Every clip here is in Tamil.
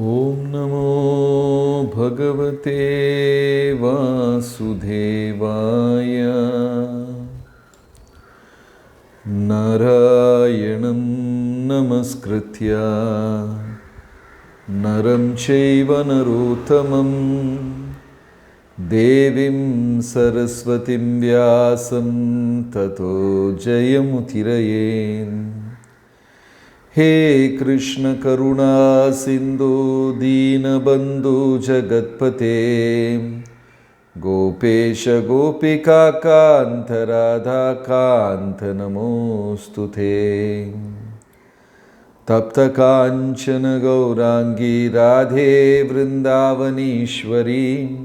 ॐ नमो भगवते वासुदेवाय। नारायणं नमस्कृत्य। नरं चैव नरोत्तमं देवीं सरस्वतीं व्यासं ततो जयमुतिरयेन् हे कृष्णकरुणा सिन्धो दीनबन्धु जगत्पते। गोपेश गोपिकान्त नमोऽस्तु ते। तप्तकाञ्चन गौराङ्गी राधे वृन्दावनीश्वरी।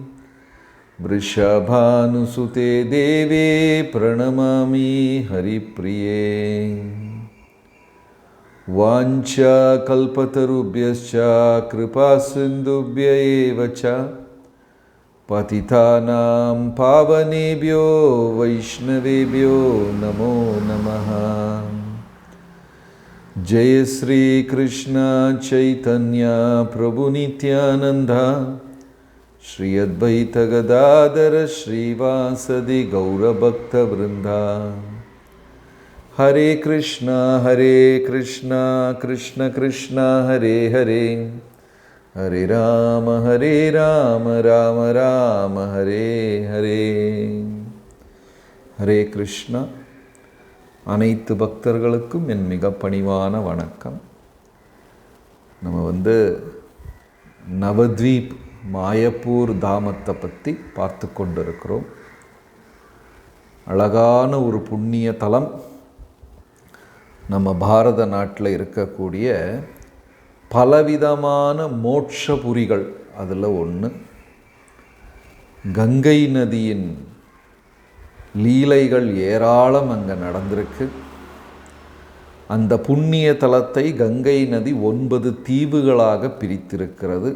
वृषभानुसुते देवे प्रणमामि हरिप्रिये वाञ्छाकल्पतरुभ्यश्च कृपासिन्धुभ्य एव च। पतितानां पावनेभ्यो वैष्णवेभ्यो नमो नमः। जय श्रीकृष्ण चैतन्य प्रभुनित्यानन्द श्री अद्वैतगदाधर श्रीवासदि गौरभक्तवृन्दा ஹரே கிருஷ்ணா ஹரே கிருஷ்ணா கிருஷ்ண கிருஷ்ணா ஹரே ஹரே ஹரே ராம ஹரே ராம ராம ராம ஹரே ஹரே ஹரே கிருஷ்ணா அனைத்து பக்தர்களுக்கும் என் மிக பணிவான வணக்கம். நம்ம வந்து நவத்வீப் மாயப்பூர் தாமத்தை பற்றி பார்த்து கொண்டிருக்கிறோம். அழகான ஒரு புண்ணிய தலம். நம்ம பாரத நாட்டில் இருக்கக்கூடிய பலவிதமான மோட்சபுரிகள். அதில் ஒன்று கங்கை நதியின் லீலைகள் ஏராளம் அங்கே நடந்திருக்கு. அந்த புண்ணிய தலத்தை கங்கை நதி ஒன்பது தீவுகளாக பிரித்திருக்கிறது.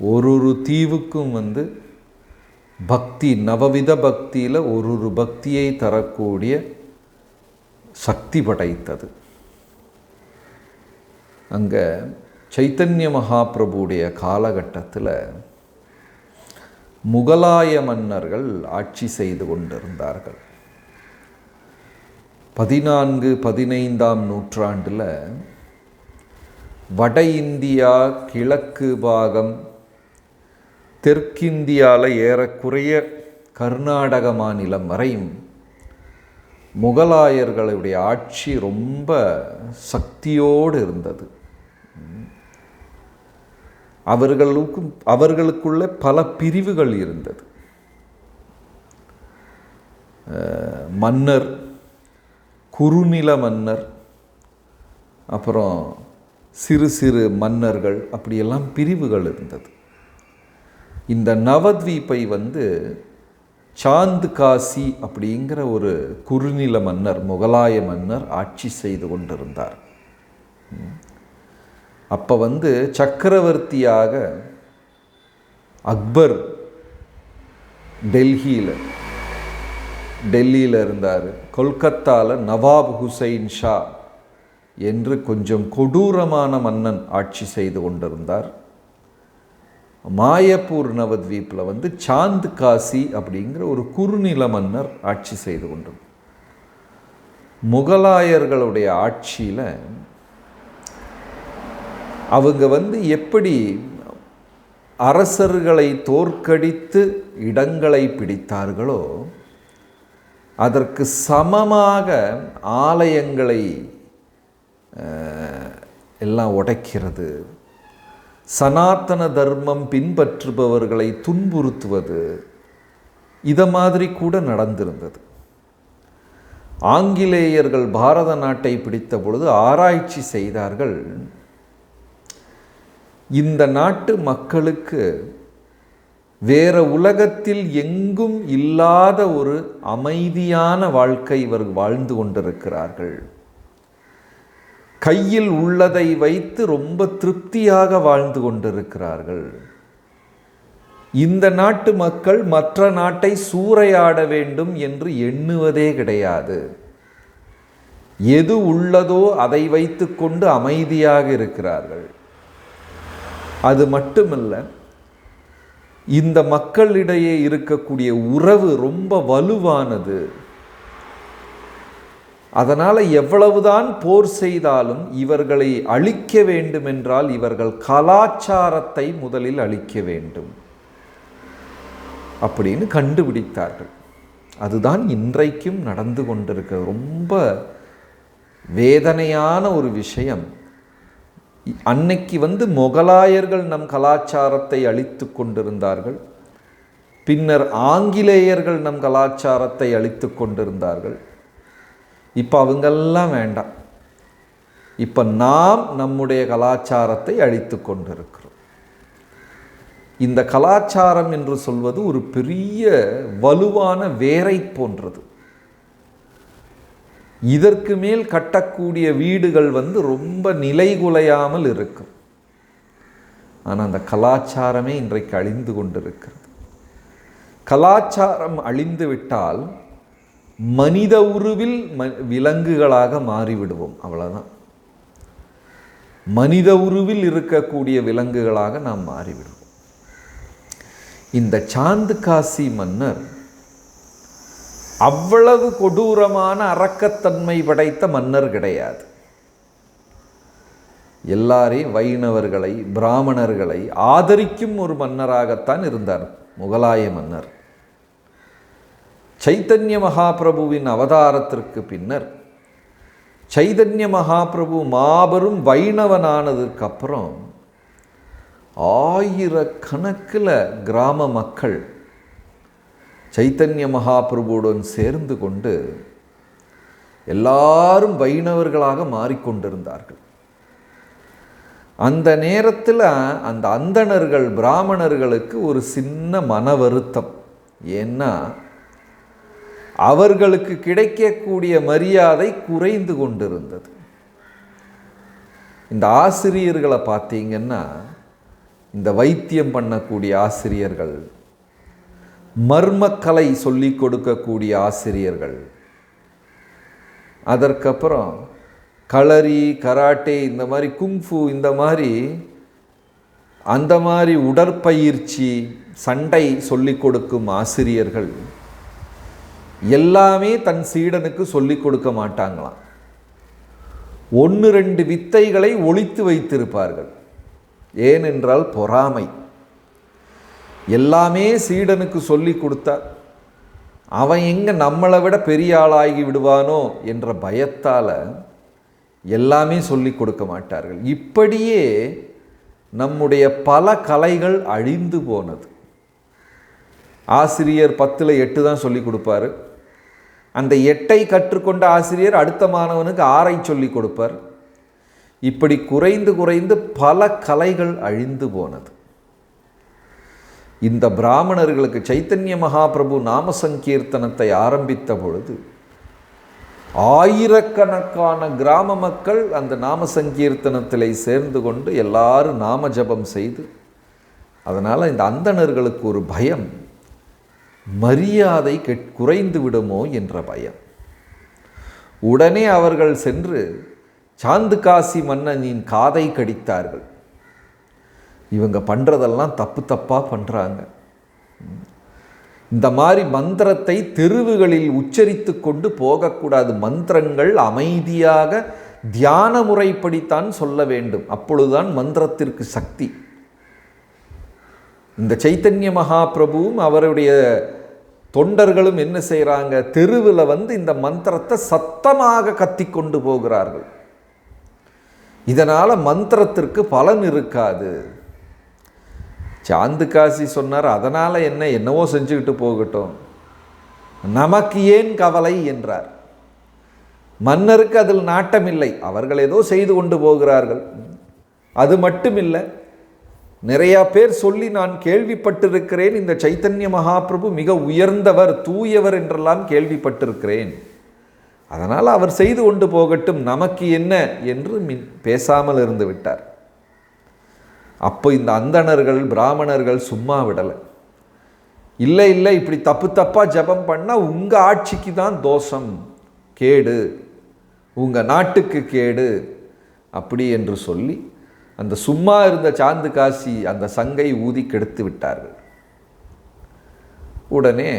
ஒரு ஒரு தீவுக்கும் வந்து பக்தி நவவித பக்தியில் ஒரு ஒரு பக்தியை தரக்கூடிய சக்தி படைத்தது. அங்கே சைத்தன்ய மகாபிரபுடைய காலகட்டத்தில் முகலாய மன்னர்கள் ஆட்சி செய்து கொண்டிருந்தார்கள். பதினான்கு பதினைந்தாம் நூற்றாண்டில் வட இந்தியா கிழக்கு பாகம் தெற்கிந்தியாவில் ஏறக்குறைய கர்நாடக மாநிலம் வரையும் முகலாயர்களுடைய ஆட்சி ரொம்ப சக்தியோடு இருந்தது. அவர்களுக்கும் அவர்களுக்குள்ள பல பிரிவுகள் இருந்தது. மன்னர் குறுநில மன்னர் அப்புறம் சிறு சிறு மன்னர்கள் அப்படியெல்லாம் பிரிவுகள் இருந்தது. இந்த நவத்வீப்பை வந்து சாந்து காசி அப்படிங்கிற ஒரு குறுநில மன்னர் முகலாய மன்னர் ஆட்சி செய்து கொண்டிருந்தார். அப்போ வந்து சக்கரவர்த்தியாக அக்பர் டெல்லியில் டெல்லியில் இருந்தார். கொல்கத்தாவில் நவாப் ஹுசைன் ஷா என்று கொஞ்சம் கொடூரமான மன்னன் ஆட்சி செய்து கொண்டிருந்தார். மாயப்பூர் நவத்வீப்பில் வந்து சாந்த் காசி அப்படிங்கிற ஒரு குறுநில மன்னர் ஆட்சி செய்து கொண்டது. முகலாயர்களுடைய ஆட்சியில் அவங்க வந்து எப்படி அரசர்களை தோற்கடித்து இடங்களை பிடித்தார்களோ அதற்கு சமமாக ஆலயங்களை எல்லாம் உடைக்கிறது சனாத்தன தர்மம் பின்பற்றுபவர்களை துன்புறுத்துவது இதை மாதிரி கூட நடந்திருந்தது. ஆங்கிலேயர்கள் பாரத நாட்டை பிடித்த பொழுது ஆராய்ச்சி செய்தார்கள். இந்த நாட்டு மக்களுக்கு வேற உலகத்தில் எங்கும் இல்லாத ஒரு அமைதியான வாழ்க்கை இவர் வாழ்ந்து கொண்டிருக்கிறார்கள். கையில் உள்ளதை வைத்து ரொம்ப திருப்தியாக வாழ்ந்து கொண்டிருக்கிறார்கள். இந்த நாட்டு மக்கள் மற்ற நாட்டை சூறையாட வேண்டும் என்று எண்ணுவதே கிடையாது. எது உள்ளதோ அதை வைத்துக்கொண்டு அமைதியாக இருக்கிறார்கள். அது மட்டுமல்ல இந்த மக்களிடையே இருக்கக்கூடிய உறவு ரொம்ப வலுவானது. அதனால் எவ்வளவுதான் போர் செய்தாலும் இவர்களை அழிக்க வேண்டுமென்றால் இவர்கள் கலாச்சாரத்தை முதலில் அழிக்க வேண்டும். அப்படின்னு கண்டுபிடித்தார்கள். அதுதான் இன்றைக்கும் நடந்து கொண்டிருக்க ரொம்ப வேதனையான ஒரு விஷயம். அன்னைக்கு வந்து முகலாயர்கள் நம் கலாச்சாரத்தை அழித்து கொண்டிருந்தார்கள். பின்னர் ஆங்கிலேயர்கள் நம் கலாச்சாரத்தை அழித்து கொண்டிருந்தார்கள். இப்போ அவங்கெல்லாம் வேண்டாம். இப்போ நாம் நம்முடைய கலாச்சாரத்தை அழித்து கொண்டிருக்கிறோம். இந்த கலாச்சாரம் என்று சொல்வது ஒரு பெரிய வலுவான வேரை போன்றது. இதற்கு மேல் கட்டக்கூடிய வீடுகள் வந்து ரொம்ப நிலைகுலையாமல் இருக்கும். ஆனால் அந்த கலாச்சாரமே இன்றைக்கு அழிந்து கொண்டிருக்கிறது. கலாச்சாரம் அழிந்து விட்டால் மனித உருவில் ம விலங்குகளாக மாறிவிடுவோம். அவ்வளோதான் மனித உருவில் இருக்கக்கூடிய விலங்குகளாக நாம் மாறிவிடுவோம். இந்த சாந்து காசி மன்னர் அவ்வளவு கொடூரமான அரக்கத்தன்மை படைத்த மன்னர் கிடையாது. எல்லாரையும் வைணவர்களை பிராமணர்களை ஆதரிக்கும் ஒரு மன்னராகத்தான் இருந்தார் முகலாய மன்னர். சைத்தன்ய மகாபிரபுவின் அவதாரத்திற்கு பின்னர் சைதன்ய மகாபிரபு மாபெரும் வைணவனானதுக்கு அப்புறம் ஆயிரக்கணக்கில் கிராம மக்கள் சைத்தன்ய மகாபிரபுவுடன் சேர்ந்து கொண்டு எல்லாரும் வைணவர்களாக மாறிக்கொண்டிருந்தார்கள். அந்த நேரத்தில் அந்த அந்தணர்கள் பிராமணர்களுக்கு ஒரு சின்ன மன வருத்தம் ஏன்னா அவர்களுக்கு கிடைக்கக்கூடிய மரியாதை குறைந்து கொண்டிருந்தது. இந்த ஆசிரியர்களை பார்த்தீங்கன்னா இந்த வைத்தியம் பண்ணக்கூடிய ஆசிரியர்கள் மர்மக்கலை சொல்லி கொடுக்கக்கூடிய ஆசிரியர்கள் அதற்கப்புறம் களரி கராட்டே இந்த மாதிரி குங்ஃபு இந்த மாதிரி அந்த மாதிரி உடற்பயிற்சி சண்டை சொல்லிக் கொடுக்கும் ஆசிரியர்கள் எல்லாமே தன் சீடனுக்கு சொல்லிக் கொடுக்க மாட்டாங்களாம். ஒன்று ரெண்டு வித்தைகளை ஒழித்து வைத்திருப்பார்கள். ஏனென்றால் பொறாமை. எல்லாமே சீடனுக்கு சொல்லி கொடுத்தா அவன் எங்கே நம்மளை விட பெரிய ஆளாகி விடுவானோ என்ற பயத்தால் எல்லாமே சொல்லி கொடுக்க மாட்டார்கள். இப்படியே நம்முடைய பல கலைகள் அழிந்து போனது. ஆசிரியர் பத்தில் எட்டு தான் சொல்லி கொடுப்பாரு. அந்த எட்டை கற்றுக்கொண்ட ஆசிரியர் அடுத்த மாணவனுக்கு ஆறை சொல்லி கொடுப்பார். இப்படி குறைந்து குறைந்து பல கலைகள் அழிந்து போனது. இந்த பிராமணர்களுக்கு சைத்தன்ய மகாபிரபு நாம சங்கீர்த்தனத்தை ஆரம்பித்த பொழுது ஆயிரக்கணக்கான கிராம மக்கள் அந்த நாம சங்கீர்த்தனத்தில் சேர்ந்து கொண்டு எல்லாரும் நாம ஜபம் செய்து அதனால் இந்த அந்தணர்களுக்கு ஒரு பயம். மரியாதை கெட் குறைந்து விடுமோ என்ற பயம். உடனே அவர்கள் சென்று சாந்து காசி மன்னனின் காதை கடித்தார்கள். இவங்க பண்ணுறதெல்லாம் தப்பு தப்பாக பண்ணுறாங்க இந்த மாதிரி மந்திரத்தை தெருவுகளில் உச்சரித்து கொண்டு போகக்கூடாது. மந்திரங்கள் அமைதியாக தியான முறைப்படித்தான் சொல்ல வேண்டும். அப்பொழுதுதான் மந்திரத்திற்கு சக்தி. இந்த சைத்தன்ய மகாபிரபுவும் அவருடைய தொண்டர்களும் என்ன செய்கிறாங்க தெருவில் வந்து இந்த மந்திரத்தை சத்தமாக கத்தி கொண்டு போகிறார்கள். இதனால் மந்திரத்திற்கு பலன் இருக்காது. சாந்து காசி சொன்னார் அதனால் என்ன? என்னவோ செஞ்சுக்கிட்டு போகட்டும். நமக்கு ஏன் கவலை? என்றார். மன்னருக்கு அதில் நாட்டமில்லை. அவர்கள் ஏதோ செய்து கொண்டு போகிறார்கள். அது மட்டுமில்லை நிறையா பேர் சொல்லி நான் கேள்விப்பட்டிருக்கிறேன். இந்த சைத்தன்ய மகாபிரபு மிக உயர்ந்தவர் தூயவர் என்றெல்லாம் கேள்விப்பட்டிருக்கிறேன். அதனால் அவர் செய்து கொண்டு போகட்டும் நமக்கு என்ன என்று மின் பேசாமல் இருந்து விட்டார். அப்போ இந்த அந்தணர்கள் பிராமணர்கள் சும்மா விடலை. இல்லை இல்லை இப்படி தப்பு தப்பாக ஜபம் பண்ணால் உங்கள் ஆட்சிக்கு தான் தோஷம். கேடு. உங்கள் நாட்டுக்கு கேடு. அப்படி என்று சொல்லி அந்த சும்மா இருந்த சாந்து காசி அந்த சங்கை ஊதி கெடுத்து விட்டார்கள். உடனே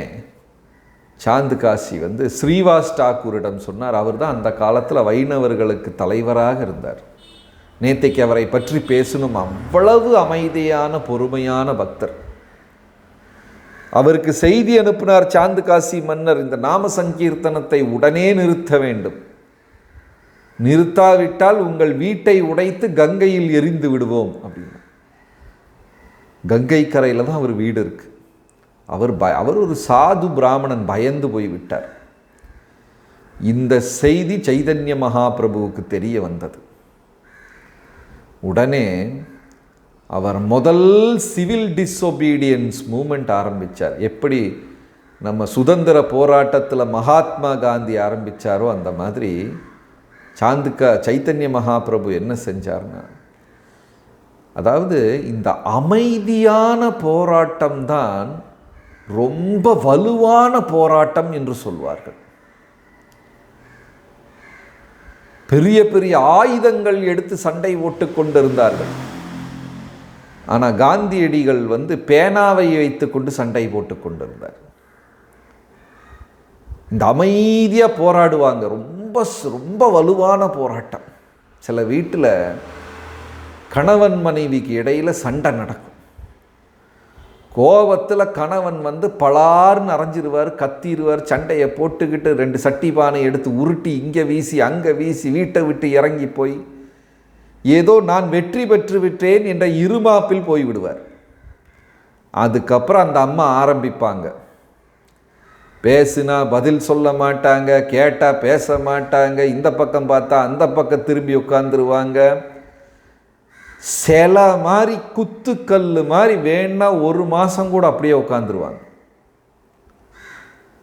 சாந்து காசி வந்து ஸ்ரீவாஸ் டாக்கூரிடம் சொன்னார் அவர் தான் அந்த காலத்தில் வைணவர்களுக்கு தலைவராக இருந்தார். நேத்தைக்கு அவரை பற்றி பேசணும் அவ்வளவு அமைதியான பொறுமையான பக்தர். அவருக்கு செய்தி அனுப்பினார் சாந்து காசி மன்னர் இந்த நாம சங்கீர்த்தனத்தை உடனே நிறுத்த வேண்டும். நிறுத்தாவிட்டால் உங்கள் வீட்டை உடைத்து கங்கையில் எரிந்து விடுவோம் அப்படின்னு. கங்கை கரையில் தான் அவர் வீடு இருக்கு. அவர் ப அவர் ஒரு சாது பிராமணன் பயந்து போய் விட்டார். இந்த செய்தி சைதன்ய மகாபிரபுவுக்கு தெரிய வந்தது. உடனே அவர் முதல் சிவில் டிஸ்ஒபீடியன்ஸ் மூமெண்ட் ஆரம்பித்தார் எப்படி நம்ம சுதந்திர போராட்டத்தில் மகாத்மா காந்தி ஆரம்பித்தாரோ அந்த மாதிரி சாந்துக்கா சைத்தன்ய மகாபிரபு என்ன செஞ்சார்னா அதாவது இந்த அமைதியான போராட்டம் தான் ரொம்ப வலுவான போராட்டம் என்று சொல்வார்கள். பெரிய பெரிய ஆயுதங்கள் எடுத்து சண்டை ஓட்டு கொண்டிருந்தார்கள். ஆனால் காந்தியடிகள் வந்து பேனாவை வைத்து கொண்டு சண்டை போட்டு கொண்டிருந்தார். இந்த அமைதியாக போராடுவாங்க. ரொம்ப ரொம்ப வலுவான போராட்டம். சில வீட்டில் கணவன் மனைவிக்கு இடையில் சண்டை நடக்கும். கோபத்தில் கணவன் வந்து பலார்னு அரைஞ்சிருவார் கத்திடுவார் சண்டையை போட்டுக்கிட்டு ரெண்டு சட்டி பானை எடுத்து உருட்டி இங்கே வீசி அங்கே வீசி வீட்டை விட்டு இறங்கி போய் ஏதோ நான் வெற்றி பெற்று விட்டேன் என்ற இருமாப்பில் போய்விடுவார். அதுக்கப்புறம் அந்த அம்மா ஆரம்பிப்பாங்க. பேசினா பதில் சொல்ல மாட்டாங்க கேட்டால் பேச மாட்டாங்க இந்த பக்கம் பார்த்தா அந்த பக்கம் திரும்பி உட்காந்துருவாங்க சில மாதிரி குத்துக்கல் மாதிரி வேணா ஒரு மாதம் கூட அப்படியே உட்காந்துருவாங்க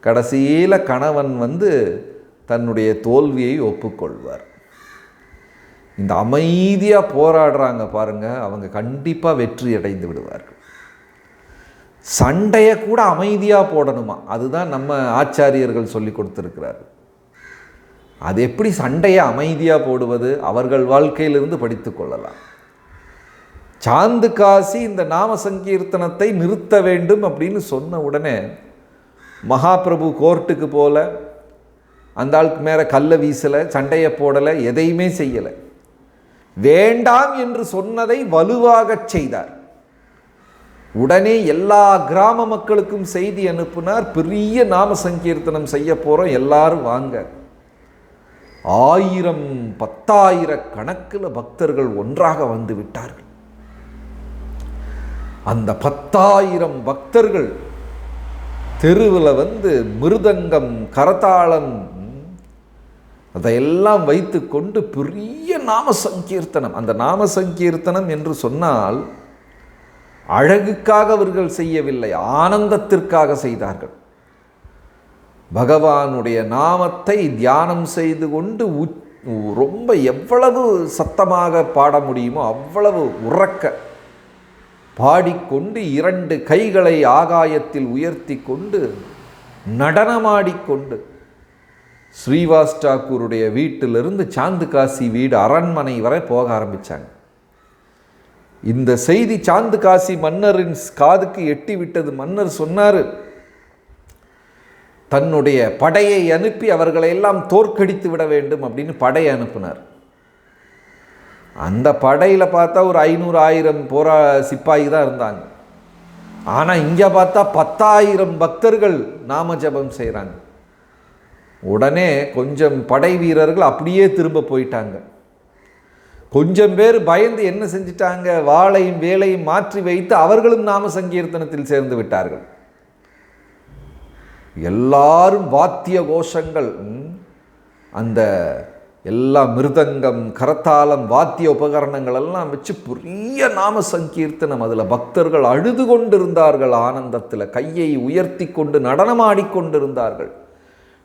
கடைசியில் கணவன் வந்து தன்னுடைய தோல்வியை ஒப்புக்கொள்வார். இந்த அமைதியாக போராடுறாங்க பாருங்கள் அவங்க கண்டிப்பாக வெற்றி அடைந்து விடுவார்கள். சண்டையை கூட அமைதியாக போடணுமா? அதுதான் நம்ம ஆச்சாரியர்கள் சொல்லி கொடுத்துருக்கிறார் அது எப்படி சண்டையை அமைதியாக போடுவது? அவர்கள் வாழ்க்கையிலிருந்து படித்து கொள்ளலாம். சாந்து காசி இந்த நாம சங்கீர்த்தனத்தை நிறுத்த வேண்டும் அப்படின்னு சொன்ன உடனே மகாபிரபு கோர்ட்டுக்கு போல அந்த ஆளுக்கு மேலே கல்லை வீசலை சண்டையை போடலை எதையுமே செய்யலை. வேண்டாம் என்று சொன்னதை வலுவாகச் செய்தார். உடனே எல்லா கிராம மக்களுக்கும் செய்தி அனுப்புனார். பெரிய நாம சங்கீர்த்தனம் செய்ய போகிறோம் எல்லாரும் வாங்க. ஆயிரம் பத்தாயிர கணக்கில் பக்தர்கள் ஒன்றாக வந்து விட்டார்கள். அந்த பத்தாயிரம் பக்தர்கள் தெருவில் வந்து மிருதங்கம் கரதாளம் அதையெல்லாம் வைத்து கொண்டு பெரிய நாம சங்கீர்த்தனம். அந்த நாம சங்கீர்த்தனம் என்று சொன்னால் அழகுக்காக அவர்கள் செய்யவில்லை ஆனந்தத்திற்காக செய்தார்கள். பகவானுடைய நாமத்தை தியானம் செய்து கொண்டு ரொம்ப எவ்வளவு சத்தமாக பாட முடியுமோ அவ்வளவு உறக்க பாடிக்கொண்டு இரண்டு கைகளை ஆகாயத்தில் உயர்த்தி கொண்டு நடனமாடிக்கொண்டு ஸ்ரீவாஸ் டாக்கூருடைய வீட்டிலிருந்து சாந்து காசி வீடு அரண்மனை வரை போக ஆரம்பித்தாங்க இந்த செய்தி சாந்து காசி மன்னரின் காதுக்கு எட்டி விட்டது மன்னர் சொன்னார். தன்னுடைய படையை அனுப்பி அவர்களை எல்லாம் தோற்கடித்து விட வேண்டும் அப்படின்னு படையை அனுப்பினார். அந்த படையில் பார்த்தா ஒரு ஐநூறு ஆயிரம் போரா சிப்பாயி தான் இருந்தாங்க. ஆனால் இங்கே பார்த்தா பத்தாயிரம் பக்தர்கள் நாம ஜபம் செய்கிறாங்க உடனே கொஞ்சம் படை வீரர்கள் அப்படியே திரும்ப போயிட்டாங்க. கொஞ்சம் பேர் பயந்து என்ன செஞ்சிட்டாங்க? வாளையும் வேலையும் மாற்றி வைத்து அவர்களும் நாம சங்கீர்த்தனத்தில் சேர்ந்து விட்டார்கள். எல்லாரும் வாத்திய கோஷங்கள் அந்த எல்லா மிருதங்கம் கரத்தாளம் வாத்திய உபகரணங்கள் எல்லாம் வச்சு பெரிய நாம சங்கீர்த்தனம். அதில் பக்தர்கள் அழுது கொண்டிருந்தார்கள் ஆனந்தத்தில் கையை உயர்த்தி கொண்டு நடனமாடிக்கொண்டிருந்தார்கள்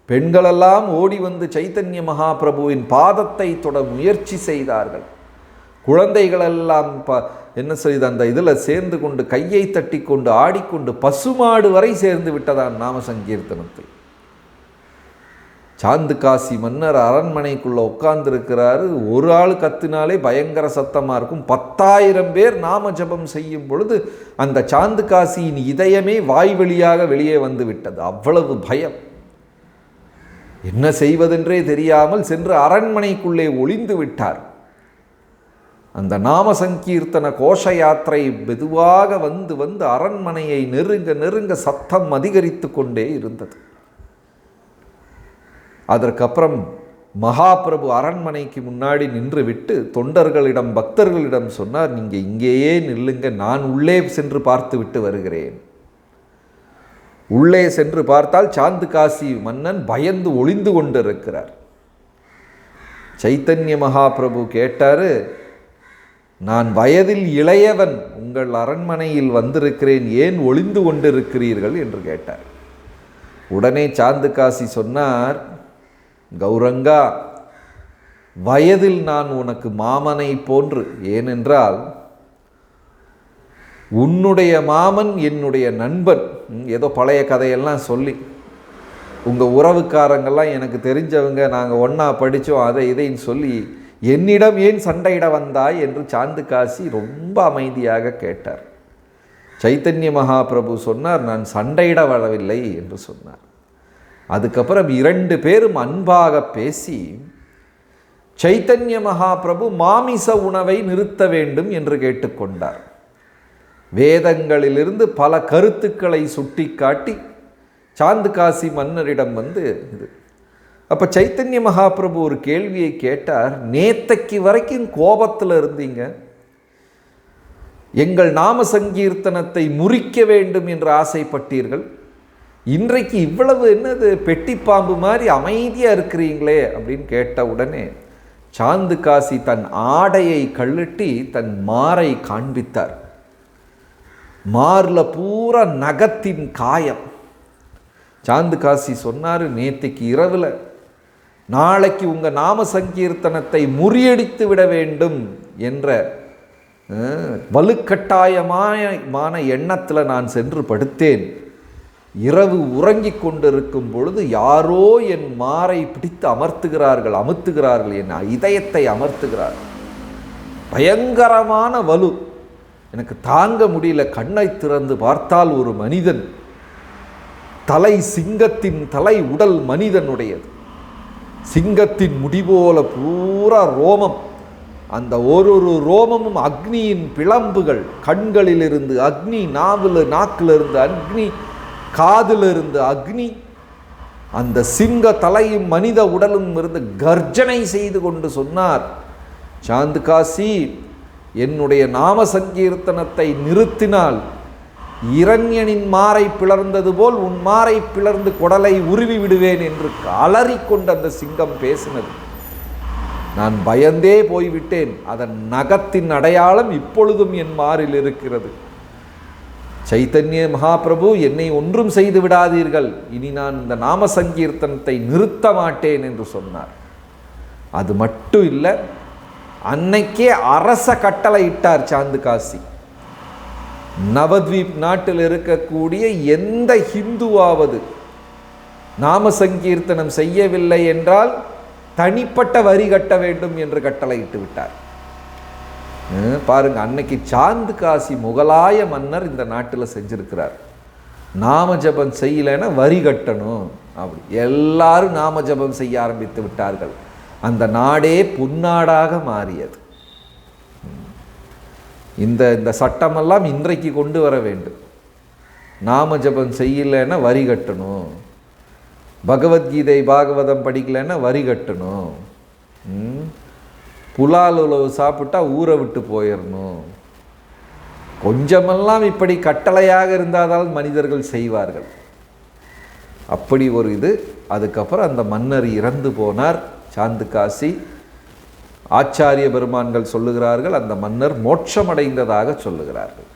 பெண்களெல்லாம் ஓடி வந்து சைத்தன்ய மகாபிரபுவின் பாதத்தை தொட முயற்சி செய்தார்கள். குழந்தைகளெல்லாம் ப என்ன செய்து அந்த இதில் சேர்ந்து கொண்டு கையை தட்டி கொண்டு ஆடிக்கொண்டு பசுமாடு வரை சேர்ந்து விட்டதான் நாம சங்கீர்த்தனத்தில். சாந்து காசி மன்னர் அரண்மனைக்குள்ளே உட்கார்ந்துருக்கிறாரு. ஒரு ஆள் கத்தினாலே பயங்கர சத்தமாக இருக்கும். பத்தாயிரம் பேர் நாம ஜபம் செய்யும் பொழுது அந்த சாந்து காசியின் இதயமே வாய்வெளியாக வெளியே வந்து விட்டது. அவ்வளவு பயம். என்ன செய்வதென்றே தெரியாமல் சென்று அரண்மனைக்குள்ளே ஒளிந்து விட்டார். அந்த நாம சங்கீர்த்தன கோஷ யாத்திரை மெதுவாக வந்து வந்து அரண்மனையை நெருங்க நெருங்க சத்தம் அதிகரித்து கொண்டே இருந்தது. அதற்கப்புறம் மகாபிரபு அரண்மனைக்கு முன்னாடி நின்றுவிட்டு தொண்டர்களிடம் பக்தர்களிடம் சொன்னார் நீங்கள் இங்கேயே நில்லுங்க நான் உள்ளே சென்று பார்த்து விட்டு வருகிறேன். உள்ளே சென்று பார்த்தால் சாந்து காசி மன்னன் பயந்து ஒளிந்து கொண்டிருக்கிறார். சைத்தன்ய மகாபிரபு கேட்டார் நான் வயதில் இளையவன் உங்கள் அரண்மனையில் வந்திருக்கிறேன் ஏன் ஒளிந்து கொண்டிருக்கிறீர்கள்? என்று கேட்டார். உடனே சாந்து காசி சொன்னார் கௌரங்கா வயதில் நான் உனக்கு மாமனை போன்று ஏனென்றால் உன்னுடைய மாமன் என்னுடைய நண்பன். ஏதோ பழைய கதையெல்லாம் சொல்லி உங்கள் உறவுக்காரங்கெல்லாம் எனக்கு தெரிஞ்சவங்க நாங்கள் ஒன்றா படித்தோம் அதை இதைன்னு சொல்லி என்னிடம் ஏன் சண்டையிட வந்தாய்? என்று சாந்து காசி ரொம்ப அமைதியாக கேட்டார். சைத்தன்ய மகாபிரபு சொன்னார் நான் சண்டையிட வரவில்லை என்று சொன்னார். அதுக்கப்புறம் இரண்டு பேரும் அன்பாக பேசி சைத்தன்ய மகாபிரபு மாமிச உணவை நிறுத்த வேண்டும் என்று கேட்டுக்கொண்டார். வேதங்களிலிருந்து பல கருத்துக்களை சுட்டிக்காட்டி சாந்து காசி மன்னரிடம் வந்து இது அப்போ சைத்தன்ய மகாபிரபு ஒரு கேள்வியை கேட்டார் நேத்தைக்கு வரைக்கும் கோபத்தில் இருந்தீங்க? எங்கள் நாம சங்கீர்த்தனத்தை முறிக்க வேண்டும் என்று ஆசைப்பட்டீர்கள்? இன்றைக்கு இவ்வளவு என்னது பெட்டிப்பாம்பு மாதிரி அமைதியாக இருக்கிறீங்களே? அப்படின்னு கேட்ட உடனே சாந்து காசி தன் ஆடையை கழட்டி தன் மாரை காண்பித்தார். மாரில் பூரா நகத்தின் காயம். சாந்து காசி சொன்னார் நேத்திக்கு இரவில் நாளைக்கு உங்கள் நாம சங்கீர்த்தனத்தை முறியடித்து விட வேண்டும் என்ற வலுக்கட்டாயமான எண்ணத்தில் நான் சென்று படுத்தேன். இரவு உறங்கிக் கொண்டிருக்கும் பொழுது யாரோ என் மாரை பிடித்து அமர்த்துகிறார்கள் அமுத்துகிறார்கள் என் இதயத்தை அமர்த்துகிறார்கள். பயங்கரமான வலு. எனக்கு தாங்க முடியல கண்ணை திறந்து பார்த்தால் ஒரு மனிதன். தலை சிங்கத்தின் தலை உடல் மனிதனுடையது. சிங்கத்தின் முடிபோல பூரா ரோமம். அந்த ஒரு ஒரு ரோமமும் அக்னியின் பிளம்புகள். கண்களிலிருந்து அக்னி நாவில் நாக்கிலிருந்து அக்னி காதிலிருந்து அக்னி. அந்த சிங்க தலையும் மனித உடலும் இருந்து கர்ஜனை செய்து கொண்டு சொன்னார் சாந்து காசி என்னுடைய நாம சங்கீர்த்தனத்தை நிறுத்தினால் இரண்யனின் மாறை பிளர்ந்தது போல் உன் மாறை பிளர்ந்து குடலை உருவி விடுவேன் என்று அலறிக்கொண்டு அந்த சிங்கம் பேசினது. நான் பயந்தே போய்விட்டேன். அதன் நகத்தின் அடையாளம் இப்பொழுதும் என் மாறில் இருக்கிறது. சைத்தன்ய மகாபிரபு என்னை ஒன்றும் செய்து விடாதீர்கள். இனி நான் இந்த நாம சங்கீர்த்தனத்தை நிறுத்த மாட்டேன் என்று சொன்னார். அது மட்டும் இல்லை அன்னைக்கே அரச கட்டளை இட்டார் சாந்து காசி நவத்வீப் நாட்டில் இருக்கக்கூடிய எந்த ஹிந்துவாவது நாம சங்கீர்த்தனம் செய்யவில்லை என்றால் தனிப்பட்ட வரி கட்ட வேண்டும் என்று கட்டளையிட்டு விட்டார். பாருங்க அன்னைக்கு சாந்து காசி முகலாய மன்னர் இந்த நாட்டில் செஞ்சிருக்கிறார். நாம ஜபம் செய்யலைன்னா வரி கட்டணும். அப்படி எல்லாரும் நாம ஜபம் செய்ய ஆரம்பித்து விட்டார்கள். அந்த நாடே புன்னாடாக மாறியது. இந்த இந்த சட்டமெல்லாம் இன்றைக்கு கொண்டு வர வேண்டும். நாம ஜபம் செய்யலைன்னா வரி கட்டணும். பகவத்கீதை பாகவதம் படிக்கலைன்னா வரி கட்டணும். புலால் உழவு சாப்பிட்டா ஊரை விட்டு போயிடணும். கொஞ்சமெல்லாம் இப்படி கட்டளையாக இருந்தால் மனிதர்கள் செய்வார்கள். அப்படி ஒரு இது. அதுக்கப்புறம் அந்த மன்னர் இறந்து போனார். சாந்து காசி ஆச்சாரிய பெருமான்கள் சொல்லுகிறார்கள் அந்த மன்னர் மோட்சமடைந்ததாக சொல்லுகிறார்கள்.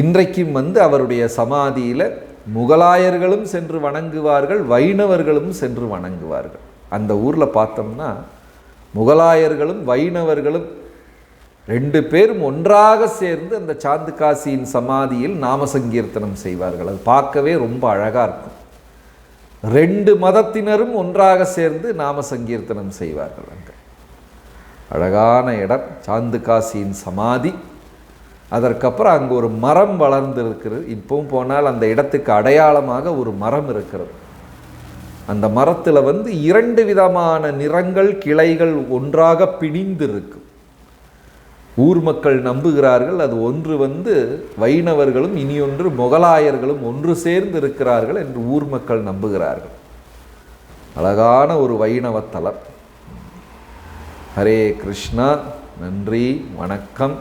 இன்றைக்கும் வந்து அவருடைய சமாதியில் முகலாயர்களும் சென்று வணங்குவார்கள் வைணவர்களும் சென்று வணங்குவார்கள். அந்த ஊரில் பார்த்தோம்னா முகலாயர்களும் வைணவர்களும் ரெண்டு பேரும் ஒன்றாக சேர்ந்து அந்த சாந்து காசியின் சமாதியில் நாம சங்கீர்த்தனம் செய்வார்கள். அது பார்க்கவே ரொம்ப அழகாக இருக்கும். ரெண்டு மதத்தினரும் ஒன்றாக சேர்ந்து நாம சங்கீர்த்தனம் செய்வார்கள் அங்கே. அழகான இடம் சாந்து காசியின் சமாதி. அதற்கப்புறம் அங்கே ஒரு மரம் வளர்ந்து இருக்கிறது இப்பவும் போனால் அந்த இடத்துக்கு அடையாளமாக ஒரு மரம் இருக்கிறது. அந்த மரத்தில் வந்து இரண்டு விதமான நிறங்கள் கிளைகள் ஒன்றாக பிணிந்துருக்கும் ஊர் மக்கள் நம்புகிறார்கள் அது ஒன்று வந்து வைணவர்களும் இனியொன்று முகலாயர்களும் ஒன்று சேர்ந்து இருக்கிறார்கள் என்று ஊர் மக்கள் நம்புகிறார்கள். அழகான ஒரு வைணவ தலம் ஹரே கிருஷ்ணா நன்றி வணக்கம்.